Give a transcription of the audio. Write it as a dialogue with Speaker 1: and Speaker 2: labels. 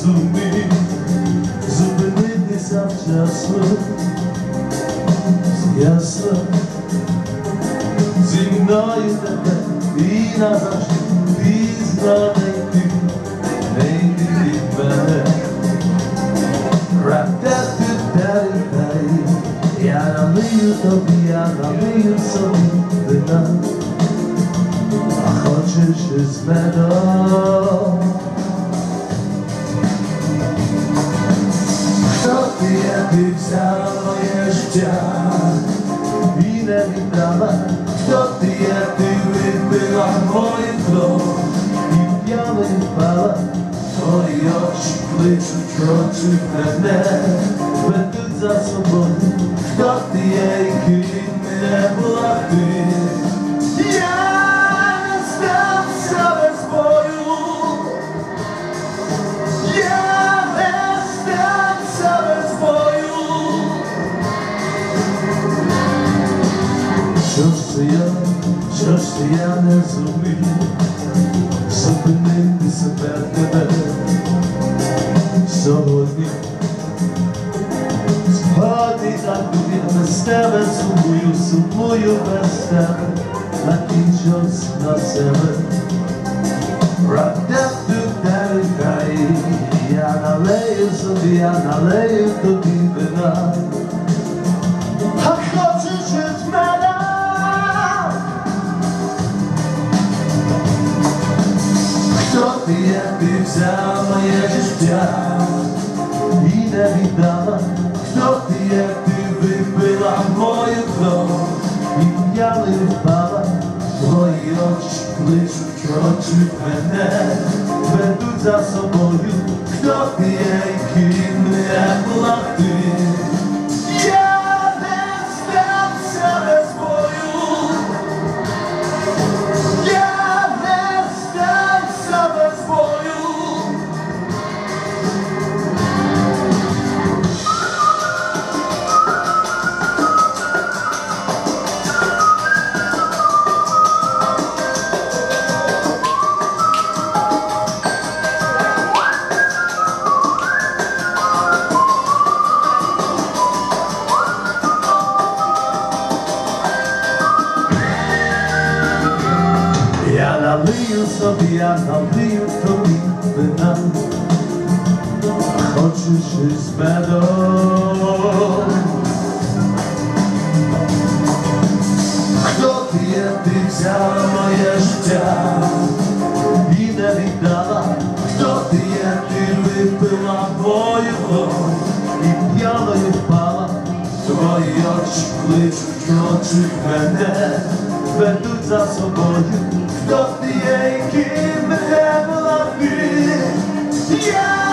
Speaker 1: зумів зупинитися вчасно, ясно, зі мною тебе і назавжди пізно не йти, не йти від мене. Ра-та-ту-та-рі-та-рі, Я налию тобі, я налию собі. Вина, а хочеш із медом. Ти взяла моє життя і не віддала, хто ти є, ти випила мої кров і я впала, твої очі кличуть, хочуть мене, ведуть за собою, хто ти є, і ким не була ти. Що ж я не зумів зупинити себе тебе сьогодні. Сьогодні так я без тебе сумую, сумую без тебе, накінчусь на себе. Ра-та-ту-та-рі-та-рі, Я налею собі, я налею тобі вина. А хочеш від мене? Хто ти взяла моє життя і не віддала, хто ти є, ти випила мою кров. І п'яною впала, твої очі кличуть, очі мене, ведуть за собою, хто ти є, і налию собі, я налию тобі вина, хочеш із медом. Хто ти є, ти взяла моє життя. І не віддала, хто ти є, ти випила мою кров. І п'яною впала, твої очі кличуть, хочуть мене, ведуть за собою, Does the aching ever love? Yeah!